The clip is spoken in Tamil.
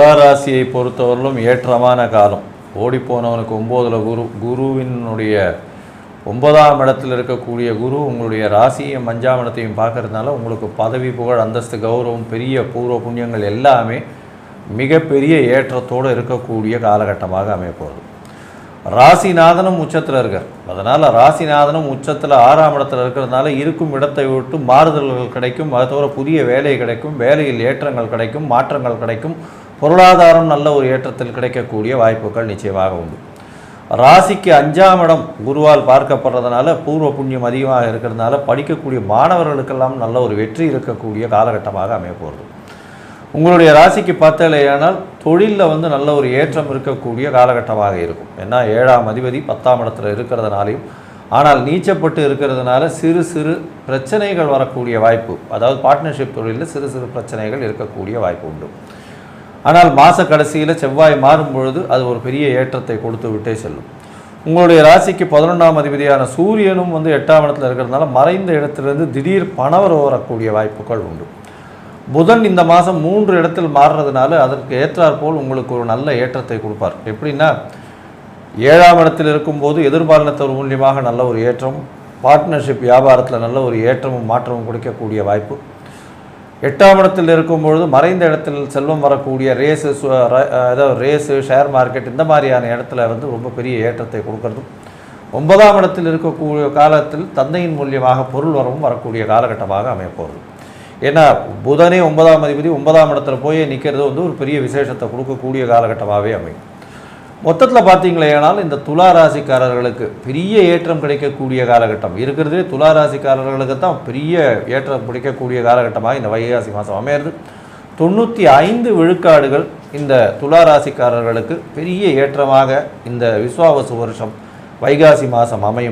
துலா ராசியை பொறுத்தவரையிலும் ஏற்றமான காலம். ஓடிப்போனவனுக்கு ஒம்போதில் குரு. குருவினுடைய ஒன்பதாம் இடத்தில் இருக்கக்கூடிய குரு உங்களுடைய ராசியையும் அஞ்சாம் இடத்தையும் பார்க்கறதுனால உங்களுக்கு பதவி புகழ் அந்தஸ்து கௌரவம் பெரிய பூர்வ புண்ணியங்கள் எல்லாமே மிகப்பெரிய ஏற்றத்தோடு இருக்கக்கூடிய காலகட்டமாக அமையப்போகுது. ராசிநாதனும் உச்சத்தில் இருக்கார். அதனால் ராசிநாதனும் உச்சத்தில் ஆறாம் இடத்துல இருக்கிறதுனால இருக்கும் இடத்தை விட்டு மாறுதல்கள் கிடைக்கும். அது தவிர புதிய வேலை கிடைக்கும். வேலையில் ஏற்றங்கள் கிடைக்கும் மாற்றங்கள் கிடைக்கும். பொருளாதாரம் நல்ல ஒரு ஏற்றத்தில் கிடைக்கக்கூடிய வாய்ப்புகள் நிச்சயமாக உண்டு. ராசிக்கு அஞ்சாம் இடம் குருவால் பார்க்கப்படுறதுனால பூர்வ புண்ணியம் அதிகமாக இருக்கிறதுனால படிக்கக்கூடிய மாணவர்களுக்கெல்லாம் நல்ல ஒரு வெற்றி இருக்கக்கூடிய காலகட்டமாக அமைய போகிறது உங்களுடைய ராசிக்கு பார்த்தலையானால் தொழிலில் வந்து நல்ல ஒரு ஏற்றம் இருக்கக்கூடிய காலகட்டமாக இருக்கும். ஏன்னா ஏழாம் அதிபதி பத்தாம் இடத்துல இருக்கிறதுனாலையும் ஆனால் நீச்சப்பட்டு இருக்கிறதுனால சிறு சிறு பிரச்சனைகள் வரக்கூடிய வாய்ப்பு அதாவது பார்ட்னர்ஷிப் தொழிலில் சிறு சிறு பிரச்சனைகள் இருக்கக்கூடிய வாய்ப்பு உண்டு. ஆனால் மாத கடைசியில் செவ்வாய் மாறும் பொழுது அது ஒரு பெரிய ஏற்றத்தை கொடுத்து விட்டே செல்லும். உங்களுடைய ராசிக்கு பதினொன்றாம் அதிபதியான சூரியனும் வந்து எட்டாம் இடத்துல இருக்கிறதுனால மறைந்த இடத்திலிருந்து திடீர் பணவர் வரக்கூடிய வாய்ப்புகள் உண்டு. புதன் இந்த மாதம் மூன்று இடத்தில் மாறுறதுனால அதற்கு ஏற்றார் போல் உங்களுக்கு ஒரு நல்ல ஏற்றத்தை கொடுப்பார். எப்படின்னா ஏழாம் இடத்தில் இருக்கும்போது எதிர்பாலினத்தவர் மூலியமாக நல்ல ஒரு ஏற்றம் பார்ட்னர்ஷிப் வியாபாரத்தில் நல்ல ஒரு ஏற்றமும் மாற்றமும் கொடுக்கக்கூடிய வாய்ப்பு. எட்டாம் இடத்தில் இருக்கும்பொழுது மறைந்த இடத்தில் செல்வம் வரக்கூடிய ரேஸு ர- அதாவது ரேஸு ஷேர் மார்க்கெட் இந்த மாதிரியான இடத்துல வந்து ரொம்ப பெரிய ஏற்றத்தை கொடுக்கறதும். ஒன்பதாம் இடத்தில் இருக்கக்கூடிய காலத்தில் தந்தையின் மூலியமாக பொருள் வரவும் வரக்கூடிய காலகட்டமாக அமையப்போகிறது ஏன்னா புதனே ஒன்பதாம் அதிபதி ஒன்பதாம் இடத்துல போய் நிற்கிறது வந்து ஒரு பெரிய விசேஷத்தை கொடுக்கக்கூடிய காலகட்டமாகவே அமையும். மொத்தத்தில் பார்த்தீங்களேனால் இந்த துலா ராசிக்காரர்களுக்கு பெரிய ஏற்றம் கிடைக்கக்கூடிய காலகட்டம். இருக்கிறதுலே துலா ராசிக்காரர்களுக்கு தான் பெரிய ஏற்றம் கிடைக்கக்கூடிய காலகட்டமாக இந்த வைகாசி மாதம் அமையிறது. தொண்ணூற்றி ஐந்து விழுக்காடுகள் இந்த துலா ராசிக்காரர்களுக்கு பெரிய ஏற்றமாக இந்த விஸ்வாவசு வருஷம் வைகாசி மாதம் அமையும்.